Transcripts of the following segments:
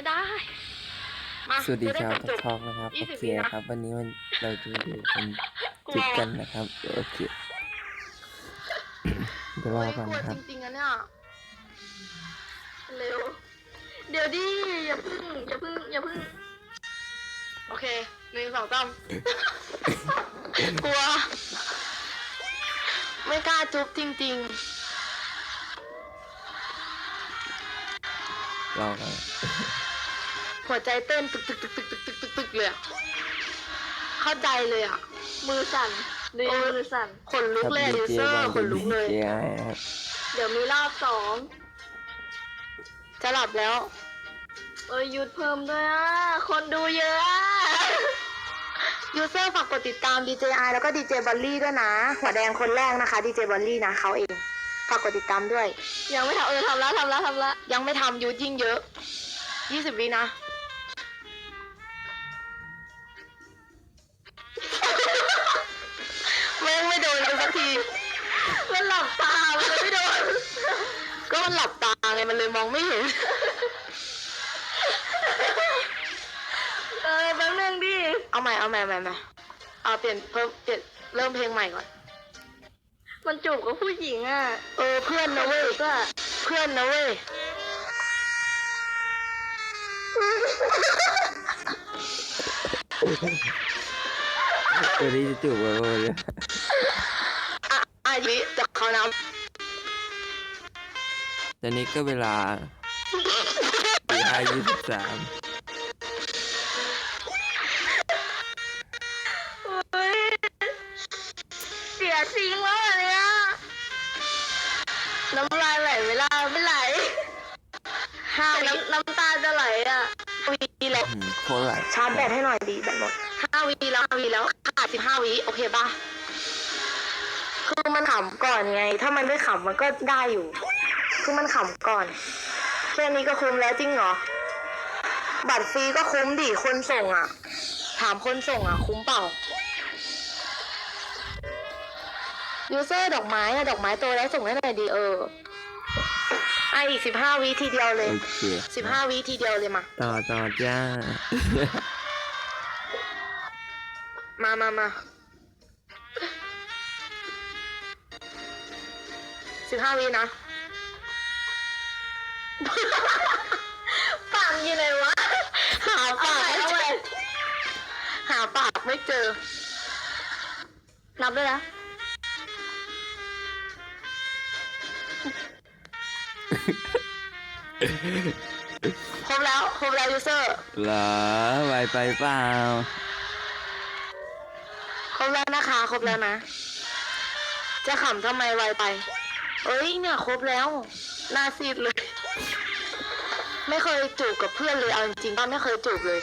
ไม่ได้ มาสวัสดีครับจะท็อไกนะครับยี่โอสิบเควินะครับ วันนี้มันเราจะดูกันกลัวจุดกันนะครับโอเคเดี๋ยวรอโอ้ยก่อนกลัวนะครับจริงๆอะเนี่ยเร็วเดี๋ยวดิอย่าพึ่งอย่าพึ่งอย่าพึ่งโอเคหนึ่งสองสามกลัว ไม่กล้าจุ๊บจริงรอก่อนๆ หัวใจเต้นตึกตึกตึกตึกตึกตึกตึกตึกเลยอะเข้าใจเลยอะมือสั่นดูโอ้ยมือสั่น ขนลุกเลยยูเจเซอวางร์ขนลุกเลยเจครับเดี๋ยวมีรอบสองจะหลับแล้ว เอ้ยหยุดเพิ่มด้วยอะ คนดูเยอะอะยูเซอร์ฝากกดติดตาม DJI แล้วก็ DJ บอลลี่ด้วยนะ หัวแดงคนแรกนะคะ DJ บอลลี่นะเขาเองฝากกดติดตามด้วย ยังไม่ทำเออทำแล้วทำแล้วทำแล้วยังไม่ทำยูทยิ่งเยอะ 20 วินะ มันหลับตาไงมันเลยมองไม่เห็น เออแป๊บนึงดิเอาใหม่เอาใหม่เอาใหม่เอาใหม่เอาเปลี่ยนเพิ่มเปลี่ยนเริ่มเพลงใหม่ก่อน มันจูบกับผู้หญิงอะเออเพื่อนนะเว้ยก็เพื่อนนะเว้ยตัวนี้จะจูบกันเลย อะอะวิจากเขาน ตอนนี้ก็เวลาตีห้ายี่สิบสามเฮ้ยเสียจริงแล้วอันเนี่ยน้ำลายไหลเวลาไม่ไหลำห้าแต่วิน้ำน้ำตาจะไหลอะวิแล้วอืมโคตรไหลชาร์จแบตให้หน่อยดีแบตหมด ห้าวิแล้วห้าวิแล้วขาดสิบห้าวิโอเคป่ะคือมันขำก่อนไง ถ้ามันไม่ขำมันก็ได้อยู่ คือมันขำก่อน แค่นี้ก็คุ้มแล้วจริงเหรอ บัตรฟรีก็คุ้มดิ คนส่งอะ ถามคนส่งอะ คุ้มเปล่า ยูเซอร์ดอกไม้อะดอกไม้โตแล้วส่งให้หน่อยดีเออไอะอีกสิบห้าวิทีเดียวเลย โอเคสิบห้าวิทีเดียวเลยมา ต่อต่อจ้า มามามาสิบห้าวินะ ปากอยู่ไหนวะ หาปากไม่เจอหาปากไม่เจอ นับด้วยนะ ครบแล้ว ครบแล้วยูเซอร์ เหรอไวไปเปล่า ครบแล้วนะคะ ครบแล้วนะ จะขำทำไมไวไป เอ้ยเนี่ย ครบแล้วหน้าซีดเลย ไม่เคยจูบกับเพื่อนเลยเอาจริงๆป้าไม่เคยจูบเลย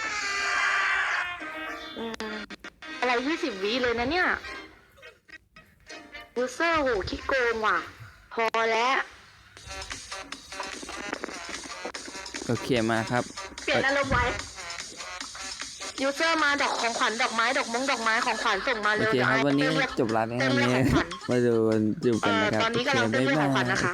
อืมอะไรยี่สิบวิเลยนะเนี่ยยูเซอร์โหขี้โกงว่ะ พอแล้ว โอเคมาครับ เปลี่ยนอารมณ์ไว้ยูเซอร์มาดอกของขวัญดอกไม้ดอกมงดอกไม้ของขวัญส่งมาโอเร็วเคเดี๋ยวครับไอ้วันนี้เรียกจบร้านในเต็วันมเลยนี้ของขวัญมาดูกันจูบกันนะครับเอ่อตอนนี้กำลังโอเคเต้นบ๊ายของขวับาญยนะคะ